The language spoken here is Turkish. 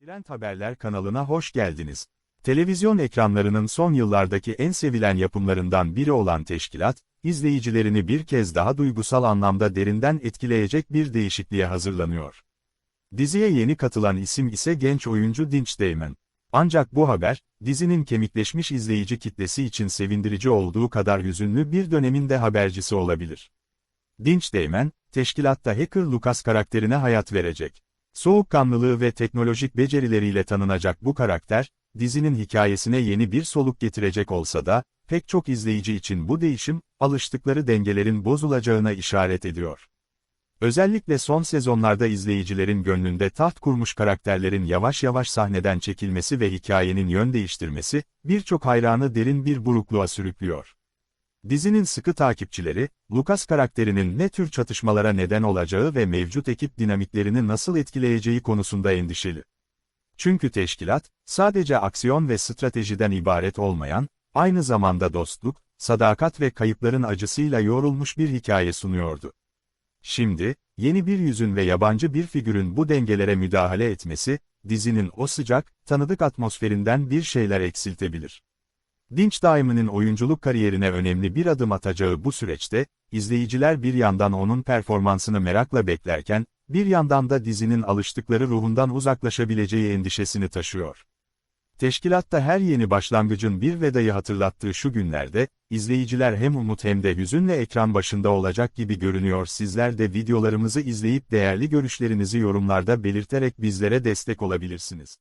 Trend Haberler kanalına hoş geldiniz. Televizyon ekranlarının son yıllardaki en sevilen yapımlarından biri olan Teşkilat, izleyicilerini bir kez daha duygusal anlamda derinden etkileyecek bir değişikliğe hazırlanıyor. Diziye yeni katılan isim ise genç oyuncu Dinç Değmen. Ancak bu haber, dizinin kemikleşmiş izleyici kitlesi için sevindirici olduğu kadar hüzünlü bir dönemin de habercisi olabilir. Dinç Değmen, teşkilatta Hacker Lucas karakterine hayat verecek. Soğukkanlılığı ve teknolojik becerileriyle tanınacak bu karakter, dizinin hikayesine yeni bir soluk getirecek olsa da, pek çok izleyici için bu değişim, alıştıkları dengelerin bozulacağına işaret ediyor. Özellikle son sezonlarda izleyicilerin gönlünde taht kurmuş karakterlerin yavaş yavaş sahneden çekilmesi ve hikayenin yön değiştirmesi, birçok hayranı derin bir burukluğa sürüklüyor. Dizinin sıkı takipçileri, Lucas karakterinin ne tür çatışmalara neden olacağı ve mevcut ekip dinamiklerini nasıl etkileyeceği konusunda endişeli. Çünkü teşkilat, sadece aksiyon ve stratejiden ibaret olmayan, aynı zamanda dostluk, sadakat ve kayıpların acısıyla yoğrulmuş bir hikaye sunuyordu. Şimdi, yeni bir yüzün ve yabancı bir figürün bu dengelere müdahale etmesi, dizinin o sıcak, tanıdık atmosferinden bir şeyler eksiltebilir. Dinç Diamond'ın oyunculuk kariyerine önemli bir adım atacağı bu süreçte, izleyiciler bir yandan onun performansını merakla beklerken, bir yandan da dizinin alıştıkları ruhundan uzaklaşabileceği endişesini taşıyor. Teşkilatta her yeni başlangıcın bir vedayı hatırlattığı şu günlerde, izleyiciler hem umut hem de hüzünle ekran başında olacak gibi görünüyor. Sizler de videolarımızı izleyip değerli görüşlerinizi yorumlarda belirterek bizlere destek olabilirsiniz.